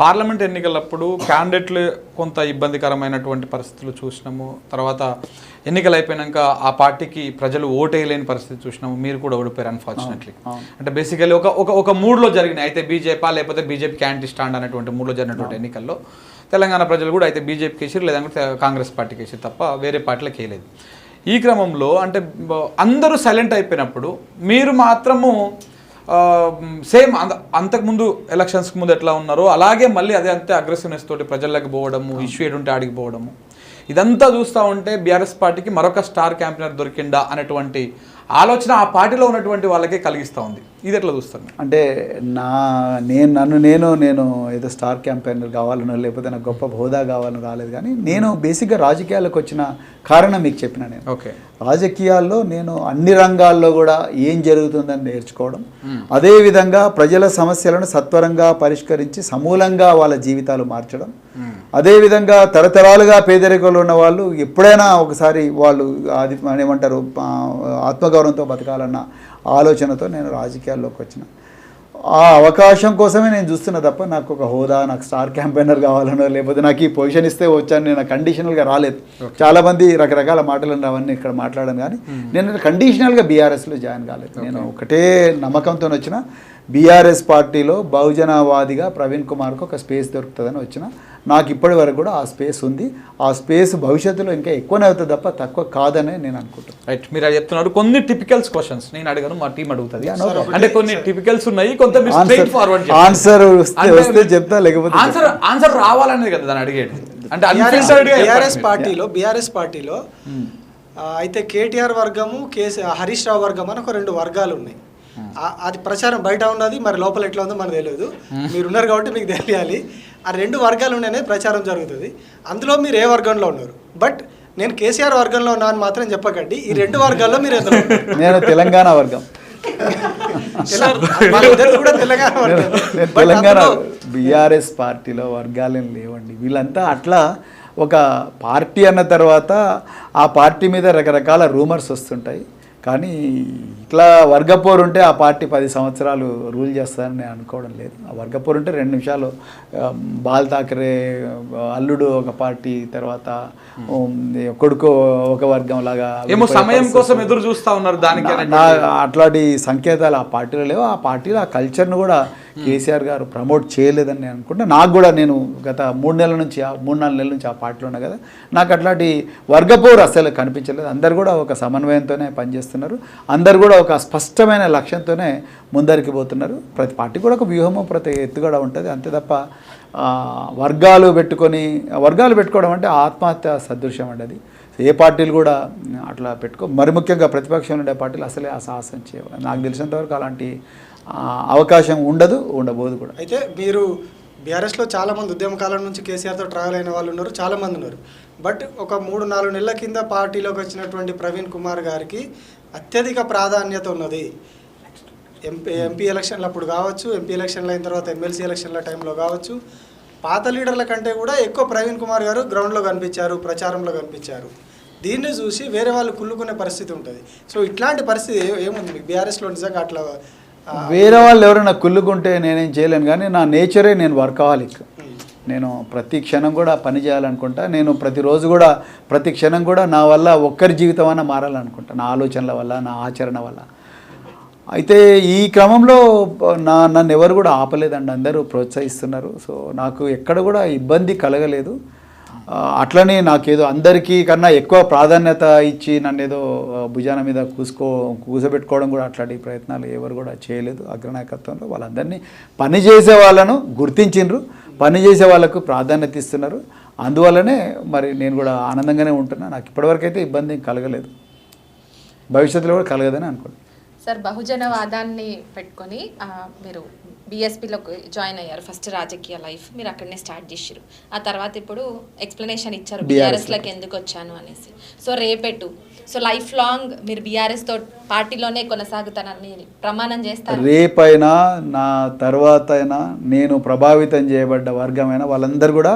Parliament ఎన్నికలప్పుడు క్యాండిడేట్లు కొంత ఇబ్బందికరమైనటువంటి పరిస్థితులు చూసినాము. తర్వాత ఎన్నికలు అయిపోయినాక ఆ పార్టీకి ప్రజలు ఓటేయలేని పరిస్థితి చూసినాము. మీరు కూడా ఓడిపోయారు అన్ఫార్చునేట్లీ అంటే బేసికలీ ఒక ఒక ఒక మూడ్లో జరిగినాయి. అయితే బీజేపీ లేకపోతే బీజేపీ క్యాంటీ స్టాండ్ అనేటువంటి మూడ్లో జరిగినటువంటి ఎన్నికల్లో తెలంగాణ ప్రజలు కూడా అయితే బీజేపీకి వేసారు లేదంటే కాంగ్రెస్ పార్టీకి వేసారు తప్ప వేరే పార్టీలకు వేయలేదు. ఈ క్రమంలో అంటే అందరూ సైలెంట్ అయిపోయినప్పుడు మీరు మాత్రము సేమ్ అంతకుముందు ఎలక్షన్స్కి ముందు ఎట్లా ఉన్నారో అలాగే మళ్ళీ అదే అంతే అగ్రెసివ్నెస్ తోటి ప్రజల్లోకి పోవడము ఇష్యూ ఏడుంటే ఆడికి పోవడము. ఇదంతా చూస్తూ ఉంటే బీఆర్ఎస్ పార్టీకి మరొక స్టార్ క్యాంపెయినర్ దొరికిందా అనేటువంటి ఆలోచన ఆ పార్టీలో ఉన్నటువంటి వాళ్ళకే కలిగిస్తూ ఉంది. ఇది ఎట్లా చూస్తారు మీరు? అంటే నా నేను నన్ను నేను నేను ఏదో స్టార్ క్యాంపెయినర్ కావాలనో లేకపోతే నాకు గొప్ప హోదా కావాలని రాలేదు కానీ నేను బేసిక్గా రాజకీయాలకు వచ్చిన కారణం మీకు చెప్పిన నేను. ఓకే. రాజకీయాల్లో నేను అన్ని రంగాల్లో కూడా ఏం జరుగుతుందని నేర్చుకోవడం అదేవిధంగా ప్రజల సమస్యలను సత్వరంగా పరిష్కరించి సమూలంగా వాళ్ళ జీవితాలు మార్చడం అదేవిధంగా తరతరాలుగా పేదరికంలో ఉన్న వాళ్ళు ఎప్పుడైనా ఒకసారి వాళ్ళు అది ఏమంటారు ఆత్మగౌరవంతో బతకాలన్న ఆలోచనతో నేను రాజకీయాల్లోకి వచ్చిన. ఆ అవకాశం కోసమే నేను చూస్తున్నా తప్ప నాకు ఒక హోదా నాకు స్టార్ క్యాంపెయినర్ కావాలనో లేకపోతే నాకు ఈ పొజిషన్ ఇస్తే వచ్చాను నేను కండిషనల్గా రాలేదు. చాలా మంది రకరకాల మాటలు అవన్నీ ఇక్కడ మాట్లాడాను కానీ నేను కండిషనల్గా బీఆర్ఎస్లో జాయిన్ కాలేదు. నేను ఒకటే నమ్మకంతో వచ్చిన. బీఆర్ఎస్ పార్టీలో బహుజనవాదిగా ప్రవీణ్ కుమార్కు ఒక స్పేస్ దొరుకుతుందని వచ్చిన నాకు ఇప్పటి వరకు కూడా ఆ స్పేస్ ఉంది. ఆ స్పేస్ భవిష్యత్తులో ఇంకా ఎక్కువనే అవుతుంది తప్ప తక్కువ కాదనే నేను అనుకుంటున్నాను రైట్ మీరు అది చెప్తున్నారు. కొన్ని టిపికల్స్ క్వశ్చన్స్ నేను అడిగాను మా టీం అడుగుతుంది. అంటే కొన్ని టిపికల్స్ ఉన్నాయి కొంత ఫార్వర్డ్ ఆన్సర్ వస్తే వస్తే చెప్తా లేకపోతే ఆన్సర్ ఆన్సర్ రావాలనేది కదా దాన్ని అడిగేది. అంటే బీఆర్ఎస్. పార్టీలో బీఆర్ఎస్ పార్టీలో ఆ, అయితే కేటీఆర్ వర్గము కేసీ హరీష్ రావు వర్గం అని ఒక రెండు వర్గాలు ఉన్నాయి. అది ప్రచారం బయట ఉన్నది మరి లోపల ఎట్లా ఉందో మనకు తెలియదు. మీరు ఉన్నారు కాబట్టి మీకు తెలియాలి. ఆ రెండు వర్గాలు ఉన్నాయనే ప్రచారం జరుగుతుంది. అందులో మీరు ఏ వర్గంలో ఉన్నారు? బట్ నేను కేసీఆర్ వర్గంలో ఉన్నా అని మాత్రం చెప్పకండి. ఈ రెండు వర్గాల్లో మీరు? నేను తెలంగాణ వర్గం. తెలంగాణ బీఆర్ఎస్ పార్టీలో వర్గాలేం లేవండి. వీళ్ళంతా అట్లా ఒక పార్టీ అన్న తర్వాత ఆ పార్టీ మీద రకరకాల రూమర్స్ వస్తుంటాయి. కానీ ఇట్లా వర్గపోరు ఉంటే ఆ పార్టీ పది సంవత్సరాలు రూల్ చేస్తారని నేను అనుకోవడం లేదు. ఆ వర్గపోరు ఉంటే రెండు నిమిషాలు బాల్ ఠాకరే ఆ, అల్లుడు ఒక పార్టీ తర్వాత కొడుకు ఒక వర్గం లాగా ఏమో సమయం కోసం ఎదురు చూస్తా ఉన్నారు దానికి అట్లాంటి సంకేతాలు ఆ పార్టీలో లేవు. ఆ పార్టీలో ఆ కల్చర్ను కూడా కేసీఆర్ గారు ప్రమోట్ చేయలేదని నేను అనుకుంటా. నాకు కూడా నేను గత మూడు నెలల నుంచి ఆ మూడు నాలుగు నెలల నుంచి ఆ పార్టీలో ఉన్నా కదా నాకు అట్లాంటి వర్గపోరు అసలు కనిపించలేదు. అందరు కూడా ఒక సమన్వయంతోనే పనిచేస్తున్నారు. అందరు కూడా ఒక స్పష్టమైన లక్ష్యంతోనే ముందరికి పోతున్నారు. ప్రతి పార్టీ కూడా ఒక వ్యూహము ప్రతి ఎత్తుగడ ఉంటుంది. అంతే తప్ప వర్గాలు పెట్టుకొని వర్గాలు పెట్టుకోవడం అంటే ఆత్మహత్య సదృశ్యం అండి అది. ఏ పార్టీలు కూడా అట్లా పెట్టుకో మరి ముఖ్యంగా ప్రతిపక్షంలో ఉండే పార్టీలు అసలే ఆ సాహసం చేయవు. నాకు తెలిసినంతవరకు అలాంటి అవకాశం ఉండదు ఉండబోదు కూడా. అయితే మీరు బీఆర్ఎస్లో చాలా మంది ఉద్యమకాలం నుంచి కేసీఆర్తో ట్రావెల్ అయిన వాళ్ళు ఉన్నారు చాలా మంది ఉన్నారు. బట్ ఒక మూడు నాలుగు నెలల కింద పార్టీలోకి వచ్చినటువంటి ప్రవీణ్ కుమార్ గారికి అత్యధిక ప్రాధాన్యత ఉన్నది. ఎంపీ ఎంపీ ఎలక్షన్లు అప్పుడు కావచ్చు ఎంపీ ఎలక్షన్లు అయిన తర్వాత ఎమ్మెల్సీ ఎలక్షన్ల టైంలో కావచ్చు పాత లీడర్ల కంటే కూడా ఎక్కువ ప్రవీణ్ కుమార్ గారు గ్రౌండ్లో కనిపించారు ప్రచారంలో కనిపించారు. దీన్ని చూసి వేరే వాళ్ళు కుళ్ళుకునే పరిస్థితి ఉంటుంది. సో ఇట్లాంటి పరిస్థితి ఏముంది? మీకు బీఆర్ఎస్లో నిజంగా అట్లా వేరే వాళ్ళు ఎవరైనా కుళ్ళుకుంటే నేనేం చేయలేను కానీ నా నేచరే నేను వర్కహాలిక్. నేను ప్రతి క్షణం కూడా పని చేయాలనుకుంటా నేను ప్రతిరోజు కూడా ప్రతి క్షణం కూడా నా వల్ల ఒక్కరి జీవితం అన్న మారాలనుకుంటా నా ఆలోచనల వల్ల నా ఆచరణ వల్ల. అయితే ఈ క్రమంలో నా నన్ను ఎవరు కూడా ఆపలేదండి అందరూ ప్రోత్సహిస్తున్నారు. సో నాకు ఎక్కడ కూడా ఇబ్బంది కలగలేదు. అట్లనే నాకేదో అందరికీ కన్నా ఎక్కువ ప్రాధాన్యత ఇచ్చి నన్ను ఏదో భుజాన మీద కూసుకో కూసబెట్టుకోవడం కూడా అట్లాంటి ప్రయత్నాలు ఎవరు కూడా చేయలేదు అగ్రనాయకత్వంలో. వాళ్ళందరినీ పని చేసే వాళ్ళను గుర్తించిండ్రు పని చేసే వాళ్ళకు ప్రాధాన్యత ఇస్తున్నారు. అందువల్లనే మరి నేను కూడా ఆనందంగానే ఉంటున్నా. నాకు ఇప్పటివరకు అయితే ఇబ్బంది కలగలేదు. భవిష్యత్తులో కూడా కలగదని అనుకోండి. సార్ బహుజనవాదాన్ని పెట్టుకొని మీరు బీఎస్పీలోకి జాయిన్ అయ్యారు ఫస్ట్ రాజకీయ లైఫ్ మీరు అక్కడనే స్టార్ట్ చేసారు ఆ తర్వాత ఇప్పుడు ఎక్స్ప్లెనేషన్ ఇచ్చారు బీఆర్ఎస్లోకి ఎందుకు వచ్చాను అనేసి. సో రేపెట్టు. సో లైఫ్ లాంగ్ మీరు బీఆర్ఎస్తో పార్టీలోనే కొనసాగుతానని ప్రమాణం చేస్తారు. రేపైనా నా తర్వాత అయినా నేను ప్రభావితం చేయబడ్డ వర్గమైన వాళ్ళందరూ కూడా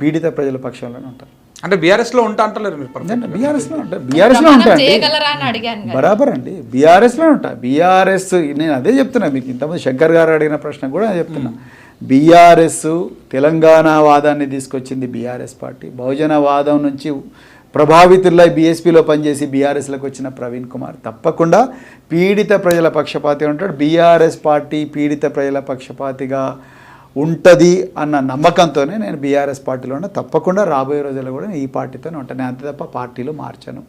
పీడిత ప్రజల పక్షంలోనే ఉంటారు. అంటే బీఆర్ఎస్లో ఉంటా అంటలేరు మీరు perfect. బీఆర్ఎస్లో ఉంటారు బీఆర్ఎస్లో కదా. బరాబర్ అండి. బీఆర్ఎస్లో ఉంటా. బీఆర్ఎస్ నేను అదే చెప్తున్నా మీకు. ఇంతకుముందు శంకర్ గారు అడిగిన ప్రశ్న కూడా నేను చెప్తున్నా. బీఆర్ఎస్ తెలంగాణ వాదాన్ని తీసుకొచ్చింది బీఆర్ఎస్ పార్టీ. బహుజన వాదం నుంచి ప్రభావితులై బీఎస్పీలో పనిచేసి బీఆర్ఎస్లోకి వచ్చిన ప్రవీణ్ కుమార్. తప్పకుండా పీడిత ప్రజల పక్షపాతి ఉంటాడు బీఆర్ఎస్ పార్టీ పీడిత ప్రజల పక్షపాతిగా ఉంటుంది అన్న నమ్మకంతోనే నేను బీఆర్ఎస్ పార్టీలో తప్పకుండా రాబోయే రోజుల్లో కూడా నేను ఈ పార్టీతోనే ఉంటాను నేను అంతే తప్ప పార్టీలు మార్చను.